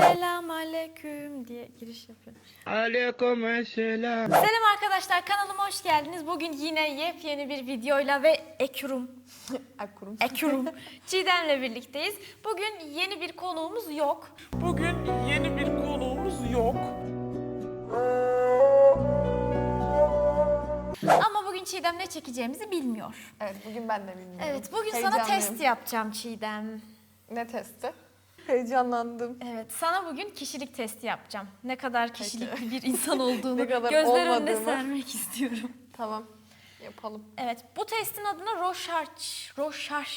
Selam aleyküm diye giriş yapıyorum. Aleykümselam. Selam arkadaşlar kanalıma hoş geldiniz. Bugün yine yepyeni bir videoyla ve Ekrum, Akurum. Ekrum Çiğdem'le birlikteyiz. Bugün yeni bir konuğumuz yok. Bugün yeni bir konuğumuz yok. Ama bugün Çiğdem ne çekeceğimizi bilmiyor. Evet bugün ben de bilmiyorum. Evet bugün sana test yapacağım Çiğdem. Ne testi? Heyecanlandım. Evet sana bugün kişilik testi yapacağım. Ne kadar kişilikli bir insan olduğunu Ne kadar gözler önüne olmadığımı. sermek istiyorum. Tamam. Yapalım. Evet, bu testin adına Rorschach, Rorschach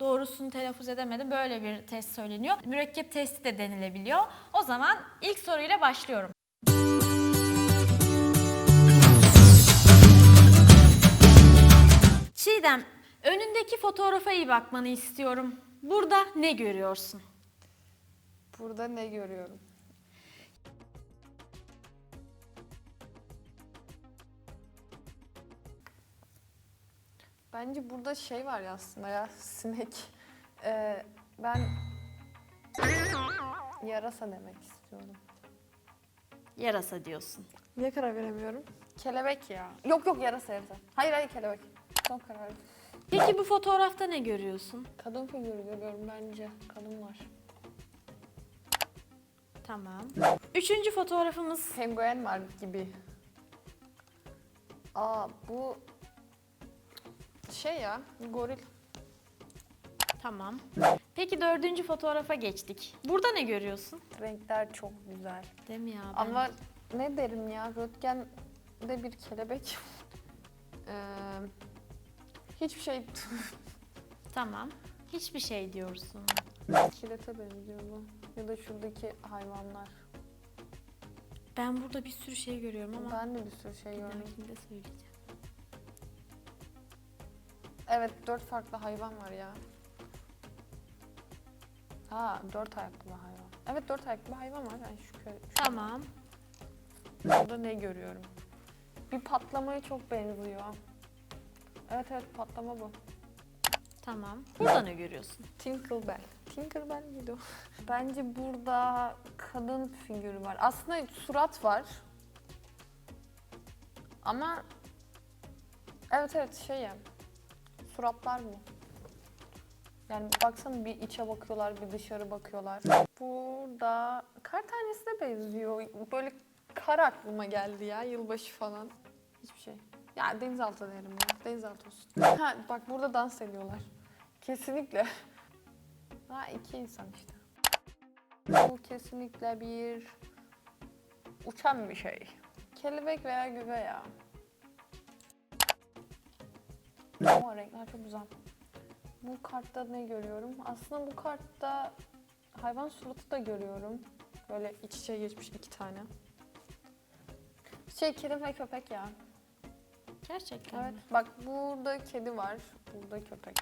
doğrusunu telaffuz edemedim. Böyle bir test söyleniyor. Mürekkep testi de denilebiliyor. O zaman ilk soruyla başlıyorum. Çiğdem, önündeki fotoğrafa iyi bakmanı istiyorum. Burada ne görüyorsun? Burada ne görüyorum? Bence burada şey var ya aslında ya sinek. Ee, ben yarasa demek istiyorum. Yarasa diyorsun. Niye karar veremiyorum? Kelebek ya. Yok yok yarasa yarasa. Hayır hayır kelebek. Son karar. Peki bu fotoğrafta ne görüyorsun? Kadın figürü görüyorum bence. Kadın var. Tamam. Üçüncü fotoğrafımız Penguen var gibi. Aa bu şey ya goril. Tamam. Peki dördüncü fotoğrafa geçtik. Burada ne görüyorsun? Renkler çok güzel. Değil mi ya? Ben- Ama ne derim ya röntgen de bir kelebek. Ee, hiçbir şey Tamam. Hiçbir şey diyorsun. kilete benziyor bu. Ya da şuradaki hayvanlar. Ben burada bir sürü şey görüyorum ama Ben de bir sürü şey bir gördüm. dahakinde söyleyeceğim. Evet dört farklı hayvan var ya. Ha dört ayaklı bir hayvan. Evet dört ayaklı bir hayvan var. Yani şu köy. şu- Tamam. Burada ne görüyorum? Bir patlamaya çok benziyor. Evet evet patlama bu. Tamam. Burada ne görüyorsun? Tinkerbell. Tinkerbell miydi o? Bence burada kadın figürü var. Aslında surat var. Ama evet evet şey ya. Suratlar mı? Yani baksana bir içe bakıyorlar, bir dışarı bakıyorlar. Burada kar tanesine benziyor. Böyle kar aklıma geldi ya yılbaşı falan. Hiçbir şey. Ya denizaltı derim ya. Denizaltı olsun. Ha bak burada dans ediyorlar. Kesinlikle. Ha iki insan işte. Bu kesinlikle bir uçan bir şey. Kelebek veya güve ya. Ama renkler çok güzel. Bu kartta ne görüyorum? Aslında bu kartta hayvan suratı da görüyorum. Böyle iç içe geçmiş iki tane. Şey kedi ve köpek ya. Gerçekten Evet mi? bak burada kedi var. Burada köpek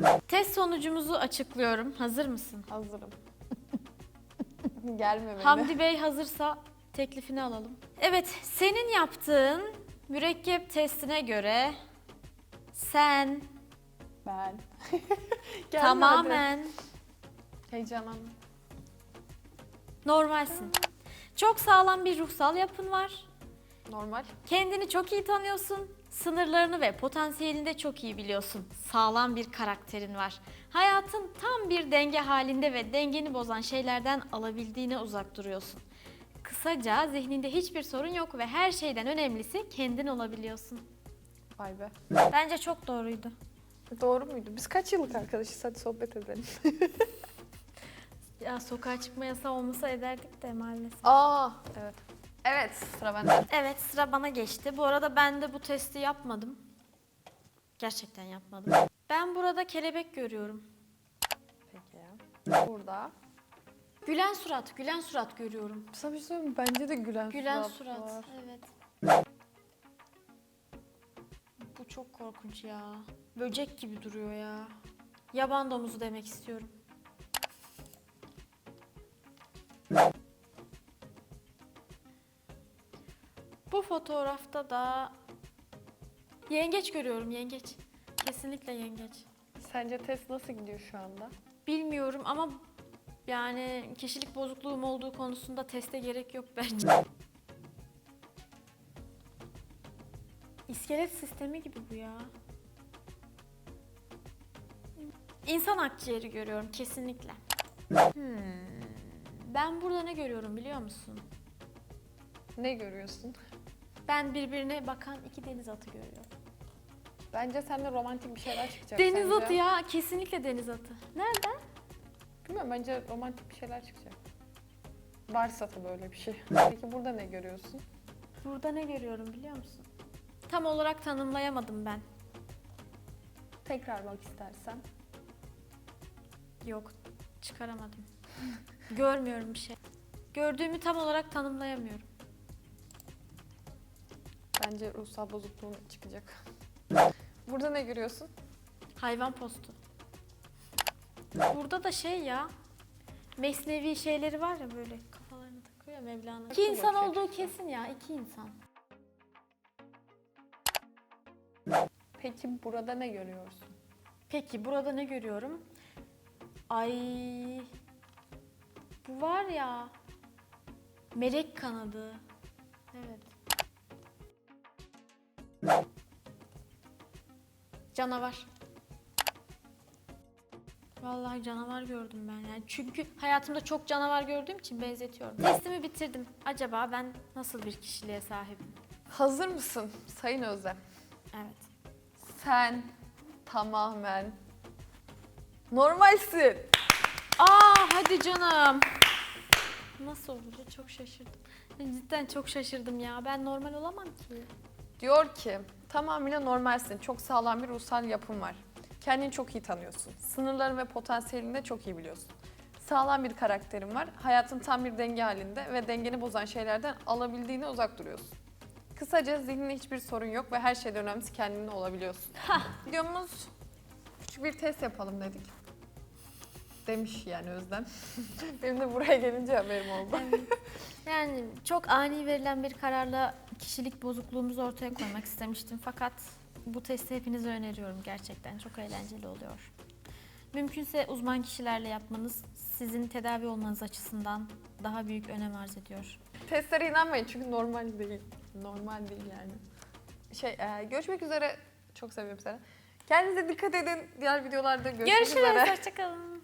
var. Test sonucumuzu açıklıyorum. Hazır mısın? Hazırım. Gelme beni. Hamdi Bey hazırsa teklifini alalım. Evet, senin yaptığın mürekkep testine göre sen Ben. Gelme tamamen. Heyecanlandım. normalsin. Çok sağlam bir ruhsal yapın var. Normal. Kendini çok iyi tanıyorsun. Sınırlarını ve potansiyelini de çok iyi biliyorsun. Sağlam bir karakterin var. Hayatın tam bir denge halinde ve dengeni bozan şeylerden alabildiğine uzak duruyorsun. Kısaca zihninde hiçbir sorun yok ve her şeyden önemlisi kendin olabiliyorsun. Vay be. Bence çok doğruydu. Doğru muydu? Biz kaç yıllık arkadaşız? Hadi sohbet edelim. Ya sokağa çıkma yasağı olmasa ederdik de maalesef. Aa, evet. Evet, sıra bende. Evet sıra bana geçti. Bu arada ben de bu testi yapmadım. Gerçekten yapmadım. Ben burada kelebek görüyorum. Peki ya. Burada. Gülen surat, gülen surat görüyorum. Sana bir şey söyleyeyim mi? Bence de gülen, Gülen surat, surat, var. evet. Bu çok korkunç ya. Böcek gibi duruyor ya. Yaban domuzu demek istiyorum. Fotoğrafta da yengeç görüyorum, yengeç. Kesinlikle yengeç. Sence test nasıl gidiyor şu anda? Bilmiyorum ama Yani kişilik bozukluğum olduğu konusunda teste gerek yok bence. İskelet sistemi gibi bu ya. İnsan akciğeri görüyorum kesinlikle. Hmm. Ben burada ne görüyorum biliyor musun? Ne görüyorsun? Ben birbirine bakan iki deniz atı görüyorum. Bence sende romantik bir şeyler çıkacak Deniz sence. atı ya, kesinlikle deniz atı. Nereden? Bilmiyorum bence romantik bir şeyler çıkacak. Varsa tabii öyle bir şey. Peki burada ne görüyorsun? Burada ne görüyorum biliyor musun? Tam olarak tanımlayamadım ben. Tekrar bak istersen. Yok, çıkaramadım. Görmüyorum bir şey. Gördüğümü tam olarak tanımlayamıyorum. Bence ruhsal bozukluğun çıkacak. Burada ne görüyorsun? Hayvan postu. Burada da şey ya, mesnevi şeyleri var ya böyle kafalarına takıyor ya Mevlana. İki insan olduğu kesin ya, iki insan. Peki burada ne görüyorsun? Peki burada ne görüyorum? Ay bu var ya melek kanadı. Evet. Canavar. Vallahi canavar gördüm ben yani. Çünkü hayatımda çok canavar gördüğüm için benzetiyorum. Testimi bitirdim. Acaba ben nasıl bir kişiliğe sahibim? Hazır mısın Sayın Özlem? Evet. Sen tamamen normalsin. Aa hadi canım. Nasıl olur? Çok şaşırdım. Cidden çok şaşırdım ya. Ben normal olamam ki. Diyor ki tamamıyla normalsin. Çok sağlam bir ruhsal yapın var. Kendini çok iyi tanıyorsun. Sınırların ve potansiyelini de çok iyi biliyorsun. Sağlam bir karakterin var. Hayatın tam bir denge halinde ve dengeni bozan şeylerden alabildiğine uzak duruyorsun. Kısaca zihninde hiçbir sorun yok ve her şeyden önemlisi kendin olabiliyorsun. Videomuz küçük bir test yapalım dedik. Demiş yani Özlem. Benim de buraya gelince haberim oldu. Yani çok ani verilen bir kararla kişilik bozukluğumuzu ortaya koymak istemiştim. Fakat bu testi hepinize öneriyorum gerçekten. Çok eğlenceli oluyor. Mümkünse uzman kişilerle yapmanız sizin tedavi olmanız açısından daha büyük önem arz ediyor. Testlere inanmayın çünkü normal değil. Normal değil yani. Şey, e, görüşmek üzere. Çok seviyorum seni. Kendinize dikkat edin. Diğer videolarda görüşmek Görüşürüz. üzere. Hoşçakalın.